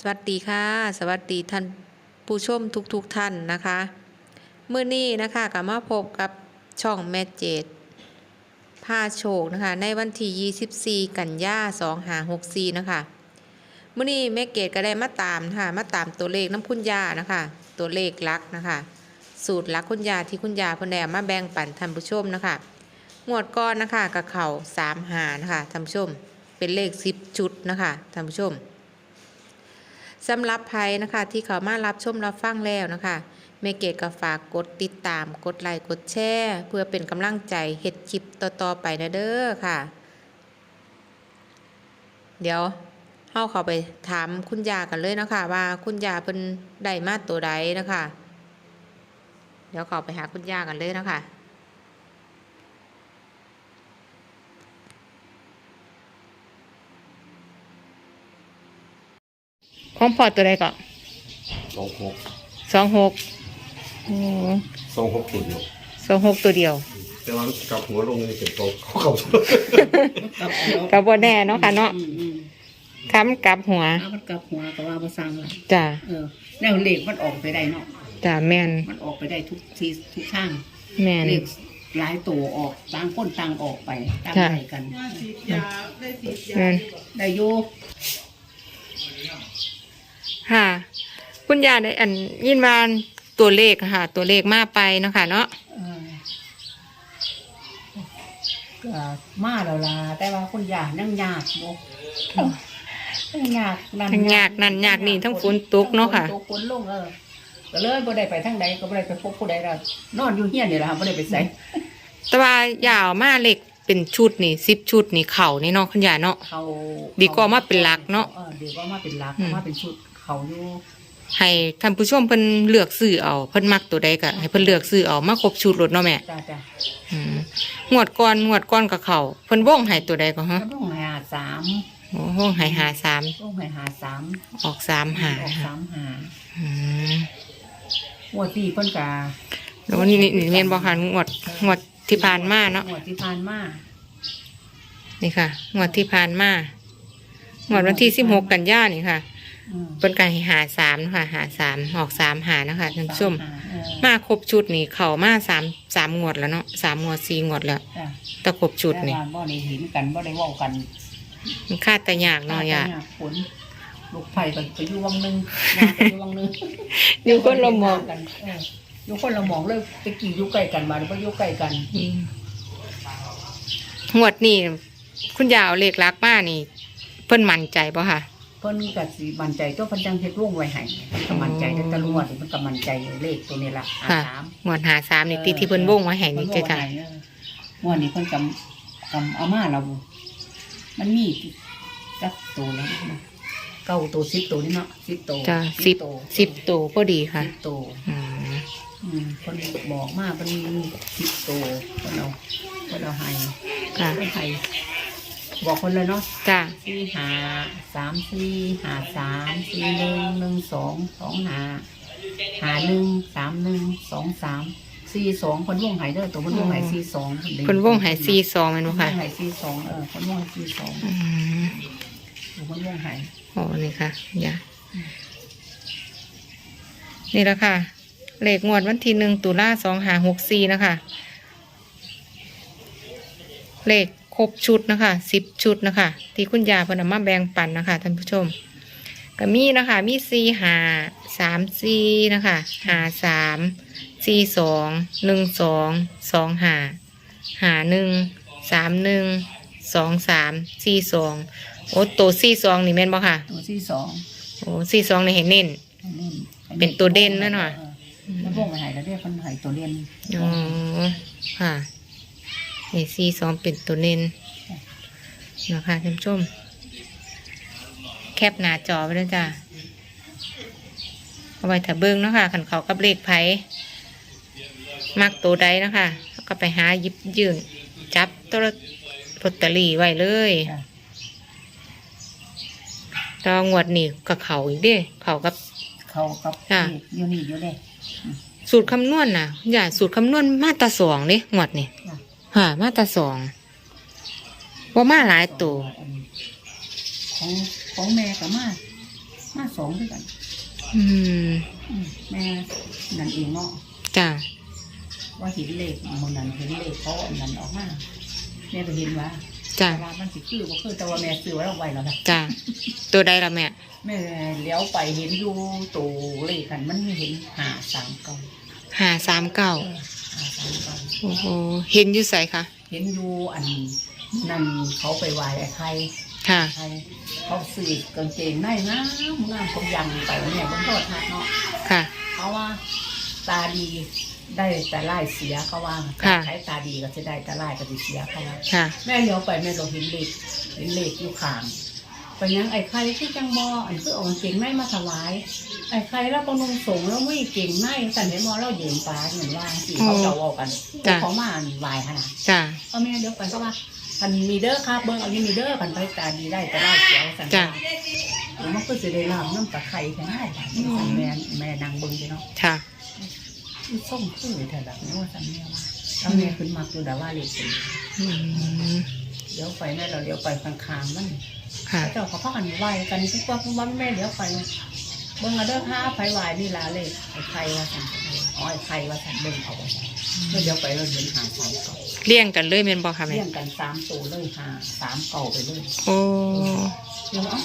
สวัสดีค่ะ สวัสดีท่านผู้ชมทุกๆทท่านนะคะเมื่อนี้นะคะก็มาพบกับช่องแม่เจดผ้าโชคนะคะ ในวันที่ 24 กันยา2หา64 นะคะเมื่อนี้แม่เกดก็ได้มาตามนะคะมาตามตัวเลขน้ำคุณยานะคะ ตัวเลขลักนะคะ สูตรลักคุณยาที่คุณยาเพิ่นได้เอามาแบ่งปันท่านผู้ชมนะคะงวดก้อนนะคะกับเข่า3หานะคะท่านผู้ชมเป็นเลข 10 ชุดนะคะท่านผู้ชม สำหรับใครนะคะที่เขามารับชมรับฟังแล้วนะคะเมเกตก็ฝากกดติดตาม กดไลค์กดแชร์เพื่อเป็นกำลังใจเฮ็ดคลิปต่อๆไปนะเด้อค่ะ เดี๋ยวเฮาเข้าไปถามคุณยากันเลยนะคะว่าคุณยาเพิ่นได้มาตัวใดนะคะ เดี๋ยวเข้าไปหาคุณยากันเลยนะคะ ของพอตัวใดก็สองหกสองหกสองหกตัวเดียวสองหกตัวเดียว แต่ว่ากลับหัวลงนี่เป็นตัวเขาเขากับบ่แน่เนาะค่ะเนาะอืมอืมค้ำกลับหัวเอามันกลับหัวก็ว่าบ่สร้างละจ้ะเออแนวเลขมันออกไปได้เนาะจ้ะแม่นมันออกไปได้ทุกทีทุกทางแม่นเลขหลายตัวออกต่างคนต่างออกไปตามค่ะ ใจกันแม่นได้อยู่ ค่ะ คุณยาได้อันยินวานตัวเลขอะค่ะ ตัวเลขมาไปเนาะค่ะ เนาะเออก็มาแล้วล่ะแต่ว่าคนยากนั่งยากบ่ทั้งยากนั่นทั้งยากนั่นยากนี่ทั้งฝนตกเนาะค่ะฝนตกฝนลงเออก็เลยบ่ได้ไปทางใดก็บ่ได้ไปพบผู้ใดแล้วนอนอยู่เฮียนนี่แหละค่ะบ่ได้ไปไสแต่ว่ายาวมาเลข เป็นชุดนี่สิบชุดนี่เข่านี่เนาะคุณยาเนาะ เขาดีกว่ามาเป็นหลักเนาะออดีกว่ามาเป็นหลักอืม มาเป็นชุดเขาอยู่ให้ท่านผู้ชมเพิ่นเลือกซื้อเอาเพิ่นมักตัวใดก็ให้เพิ่นเลือกซื้อเอามาครบชุดรถเนาะแม่จ้าจ้าอืมงวดก่อนงวดก่อนกับเขาเพิ่นว่องให้ตัวใดก็ฮะแล้วต้องหาสามโอ้ว่องให้หาสามต้องหาหาสามออกสามหาออกสามหาอืมหัวดปีเพิ่นกาแล้วนี่นี่นี่เรียนบอกค่ะงวดงวด ที่ผ่านมาเนาะหัวดที่ผ่านมานี่ค่ะงวดที่ผ่านมางวดวันที่สิบหกกันยานี่ค่ะอืมเพิ่นกันหาสามค่ะหาสามออกสามหานะคะท่านผู้ชมสาหาเออมาครบชุดนี่เขามาสามสามงวดแล้วเนาะสามงวดสี่งวดแล้วจ้ะแต่ครบชุดแต่นี่ว่าบ่ได้เห็นกันบ่ได้เว้ากันมันคาดแต่ยากเนาะยาแต่ฝนลูกไผ่ก็ไปอยู่วังหนึงยาไปอยู่วังหนึงอยู่คนละหมองกันเอออ ยู่คนละหมองเลยตะกี้อยู่ใกล้กันมาเดี๋ยวบ่อยู่ใกล้กันอืมงวดนี่คุณยาวเลขลักมานี่ เพิ่นมั่นใจป่ะค่ะ เพิ่นก็สิมั่นใจตัวเพิ่นจังเฮ็ดวงไว้ให้เพิ่นก็มั่นใจแต่ตะลวดนี่เพิ่นก็มั่นใจเลขตัวนี้ล่ะค่ะ สามงวดหาสามนี่ที่ที่เพิ่นวงไว้ให้นี่จ้ะจ้ะงวดนี้เพิ่นกำกำเอามาเรามันมีจักตัวแล้วนะเก้าตัวสิบตัวนี่เนาะสิบตัวจ้ะสิบ ตัวสิบตัวพอดีค่ะ สิบตัว อืม อืมเพิ่นบอกมาเพิ่นมีสิบตัวเพิ่นเอาเพิ่นเอาให้ค่ะเพิ่นให้บอกคนเลยเนาะจ้ะสี่หาสามสี่หาสามสี่หนึ่งหนึ่งสองสองหาหาหนึ่งสามหนึ่งสองสามสี่สองคนวงไหเด้อตัวคนวงไหสี่สองเพิ่นวงให้ซีซองแม่นบ่คนวค่ะงไหสี่สองเออคนวงไหสี่สองอืมตัวคนวงไหโอ้นี่ค่ะอย่านี่แหละค่ะ เลขงวดวันที่หนึ่งตุลาสองหาหกสี่นะคะ เลขครบชุดนะคะสิบชุดนะคะ ที่คุณยาเพนเอามาแบ่งปันนะคะท่านผู้ชมก็มีนะคะมีสี่หาสามสี่นะคะหาสามสี่สองหนึ่งสองสองหาหาหนึ่งสามหนึ่งสองสามสี่สองโอ้ตัวสี่สองนี่แม่นบ่ค่ะ ตัวสี่สองโอ้สี่สองนี่เห็นเน้น เป็นตัวเด่นนั่นหน่อย มันวงไหแล้วเรียกคนไหตัวเด่นอ๋อค่ะนี่สี่สองเป็นตัวเน้นนะคะท่านผู้ชม แคปหน้าจอไว้ด้วยจ้ะเอาไว้ถ้าเบิ้งเนาะค่ะขันเขากับเลขไผ่มักตัวใดเนาะคะแล้วก็ไปหาหยิบยืนจับตัวลอตเตอรี่ไว้เลยจ้ะตองวดนี่กับเขาอีกเด้เขากับ เขากับจ้ะอยู่นี่อยู่เลย สูตรคำนวณนะอย่าสูตรคำนวณมาตราสองเด้งวดนี่จ้ะค่ะมาตราสองว่ามาหลายตัวของของแม่กับมามาสองด้วยกัน อืมอืมแม่นั่นเองเนาะจ้ะว่าเห็นเลขมันนั้นเห็นเลขเขาอันนั้นออกมาแม่ก็เห็นว่า จ้ะแต่ว่ามันสิคือบ่คือแต่ว่าแม่ซื้อไว้เอาไว้แล้วนะจ้ะตัวใดล่ะแม่ แม่เลี้ยวไปเห็นอยู่ตัวเลขกันมันเห็นหาสามเก้าห้าสามเก้าเออหาสามเก้าโอ้โหเห็นอยู่ใสคะเห็นอยู่อันนั่นเขาไปไหว้ไอ้ใครค่ะใครเขาซื้อกางเกงในงามงามเขายังไปเนี่ยบนโทษทักเนาะค่ะ เขาว่าตาดี ได้แต่ไล่เสียเขาว่าค่ะ ใช้ตาดีก็จะได้แต่ไล่ก็จะเสียเขาว่า ค่ะ แม่เลี้ยวไปแม่เราเห็นเลขเห็นเลขอยู่ข้างไปยังไอ้ใครที่จังบออันคือเอากางเกงในมาถวาย ไอ้ใครแล้วก็นุ่งสงแล้วไม่เก่งในสันเห็นมอเราเดินปลาเหมือนว่าสิเขาเจ้าเอากันจ้ะ เขามาอันวายขนาดจ้ะเอาแม่เดี๋ยวไปก็ว่าพันมีเด้อครับเบิ้งเอานี่มีเด้อพันไปตาดีได้แต่ได้เสียวสันจ้ะหรือมันก็จะได้ลำน้ำตะไคร้แค่ไหนแม่แม่นางเบิ้งอยู่เนาะ ค่ะ มันส่งคือแถวแบบนี้ว่าสันแม่ว่าแล้วแม่ขึ้นมาคือแต่ว่าเลขสี่อืมเดี๋ยวไปแม่เราเดี๋ยวไปข้างๆมันค่ะ เจ้าเขาพักกันไหวกันทุกวันทุกวันแม่เดี๋ยวไปเบิ่งเอาเด้อห้าไผไหวนี่ล่ะเลยไอ้ไข่ว่าสันอ๋อไอ้ไข่ว่าสันเบิ่งเอาว่าสันแล้วเดี๋ยวไปเราเดินหาสามเก่าเลี่ยงกันเลยเมนบอค่ะแม่เลี้ยงกันสามตัวเลยหาสามเก่าไปเลยโอ้แล้วเอ้า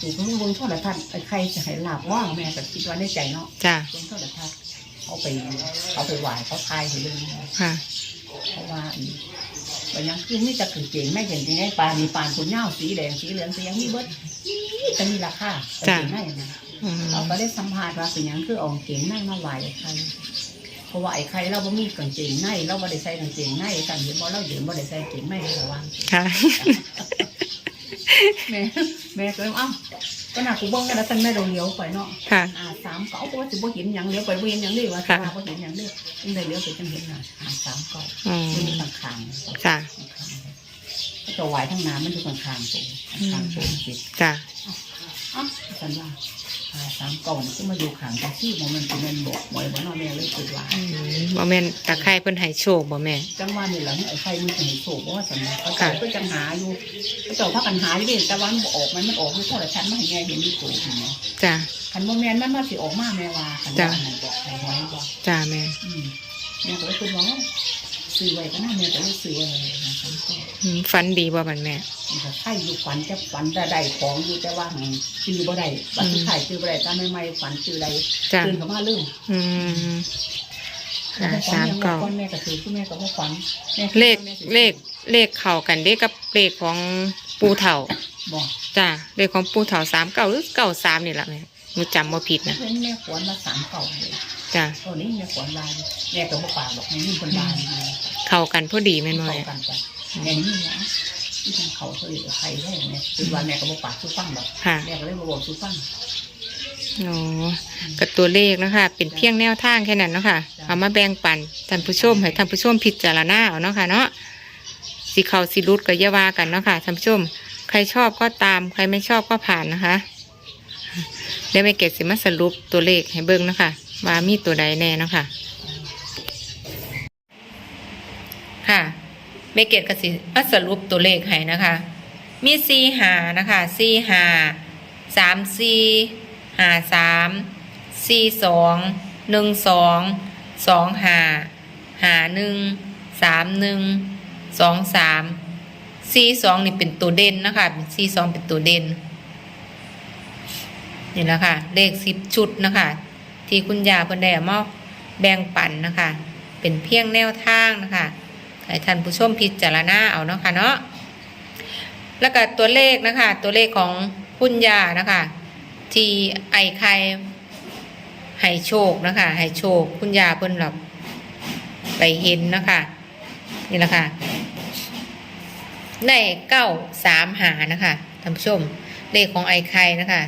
ถูกเบิ่งเบิ่งโทษละท่านไอ้ไข่จะให้ลาบว่างแม่ก็คิดว่าในใจเนาะจ้ะเบิ่งโทษละท่าน เขาไปเขาไปไหวเขาทายไปเลยค่ะ เพราะว่าอันวันยังคือไม่จะถึงเก่งไม่เห็นยังไงปลามีปานคุณเน่าสีแดงสีเหลืองสียังมีเบิดจะมีราคาแต่เก่งไม่นะอืมเราก็ได้สัมภาษณ์ว่าเป็นหยังคือเออกเก่งในมาไหวไอ้ใครเพราะว่าไอ้ใครเราบ่มีกางเกงในเราบ่ได้ใส่กางเกงในกันเห็นบ่เราเดินบ่ได้ใส่กางเกงในระวังค่ะ แม่แม่ก็เลยเอ้าก็น่ากูเบิ่งกันแล้วท่านแม่เราเลี้ยวไปเนาะค่ะ อ่าสามเก้าเพราะว่าสิบ่เห็นหยังเลี้ยวไปบ่เห็นหยังเลยว่าค่ะสิว่าบ่เห็นหยังเลยจังได้เลี้ยวไปจังเห็นน่ะอ่าสามเก้าอืมมันมีข้างข้างๆจ้ะก็จะไหวทั้งน้ำมันอยู่ข้างข้างๆตัวข้างๆตัวสิจ้ะอ้าวฉันว่า อ่าสามเก้านี่ก็มาอยู่ข้างจากที่มันเป็นเงินบอกหมวยบ่เนาะแม่เลยคิดว่าอืมบ่แม่นตะไคร้เพิ่นให้โชคบ่แม่ จังว่านี่แหละไอ้ไฟมันจะเห็นโศกเพราะว่าสันเขาค่ะเจ้าก็จังหาอยู่เขาเจ้าพักกันหาอยู่ดิแต่ว่ามันบ่ออกมันมันออกไม่เท่าไหร่ฉันไม่เห็นไงเห็นมีโศกอยู่เนาะจ้ะ คันโมแมนมันมาสิออกมาแม่ว่าคันว่าอันนั้นบอกใครไว้บอกจ้ะแม่ อืมแม่ก็เลยคือว่า ซื้อไว้ก็น่าแม่ก็เลยซื้อไว้นะครับก็อืมฝันดีบ่บัดแม่ มันก็ใช่อยู่ฝันจะฝันจะได้ของอยู่แต่ว่าหังซื้อบ่ได้บัดที่ขายซื้อบ่ได้ตามใหม่ๆฝันซื้อได้จ้ะ ตื่นเข้ามาลืมอืมค่ะสามเก้าก้อนแม่ก็ถือคือแม่ก็บ่ฝันแม่คิดเลขว่าแม่สิเลขเลขเข้ากันเด้กับเลขของปูเฒ่าบอกจ้ะเลขของปูเฒ่าสามเก้าหรือเก้าสามนี่แหละแม่หนูจำบ่ผิดนะเพิ่นแม่ขวนมาสามเก่าเลยจ้ะตัวนี้แม่ขวนลายแม่ก็บ่ปากบอกแม่นี่คนลายแม่ เข้ากันพอดีแม่นบ่เข้าแม่กันไปแม่นี่นะที่ทางเขาเคยใครได้แม่คือว่าแม่ก็บ่ปากสู้ฟังดอกค่ะแม่ก็เลยบ่บอกสู้ฟังโอ้กับตัวเลขนะคะเป็นเพียงแนวทางแค่นั้นเนาะค่ะเอามาแบ่งปันท่านผู้ชมให้ท่านผู้ชมพิจารณาเอาเนาะค่ะเนาะสิเขาสิรุดก็อย่าว่ากันเนาะค่ะท่านผู้ชม ใครชอบก็ตาม ใครไม่ชอบก็ผ่านนะคะเดี๋ยวไม่เก็บสิมาสรุปตัวเลขให้เบิ่งเนาะคะว่ามีตัวใดแน่เนาะค่ะ ค่ะเมเกตกสิมาสรุปตัวเลขให้นะคะ มีสี่หานะคะสี่หาสามสี่หาสามสี่สองหนึ่งสองสองหาหาหนึ่งสามหนึ่งสองสามสี่สองนี่เป็นตัวเด่นนะคะสี่สองเป็นตัวเด่นนี่แหละค่ะ เลขสิบชุดนะคะ ที่คุณยาเพิ่นได้เอามาแบ่งปันนะคะ เป็นเพียงแนวทางนะคะ ให้ท่านผู้ชมพิจารณาเอาเนาะค่ะเนาะแล้วก็ตัวเลขนะคะ ตัวเลขของคุณยานะคะ ที่ไอไข่ให้โชคนะคะให้โชคคุณยาเพิ่นหลับไปเห็นนะคะนี่แหละค่ะในเก้าสามหานะคะท่านผู้ชมเลขของไอไข่นะคะ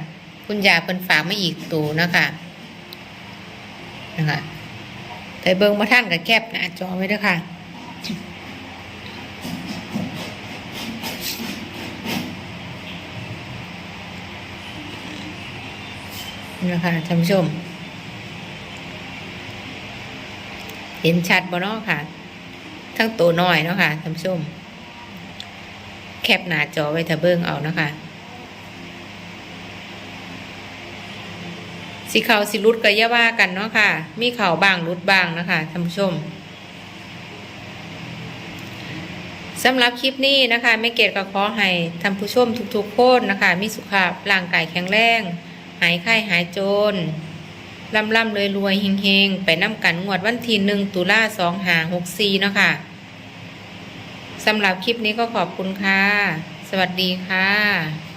คุณยาเพิ่นฝากมาอีกตัวนะคะนะคะแต่เบิงมาท่านกับแคบน้าจอไว้ด้วยค่ะ นะคะท่านผู้ชม เห็นชัดบ่เนาะค่ะ ทั้งตัวน้อยเนาะค่ะท่านผู้ชม แคปหน้าจอไว้ถ้าเบิ่งเอานะคะสีเขาสิรุดก็ย่าว่ากันเนาะค่ะ มีเขาบางรุดบางนะคะท่านผู้ชมสำหรับคลิปนี้นะคะแม่เกดก็ขอให้ท่านผู้ชมทุกๆคนนะคะ มีสุขภาพร่างกายแข็งแรง หายไข้หายโจรล่ำล่ำรวยรวยเฮงเฮงไปน้ำกันงวดวันที่หนึ่งตุลาสองหาหกสี่เนาะค่ะสำหรับคลิปนี้ก็ขอบคุณค่ะ สวัสดีค่ะ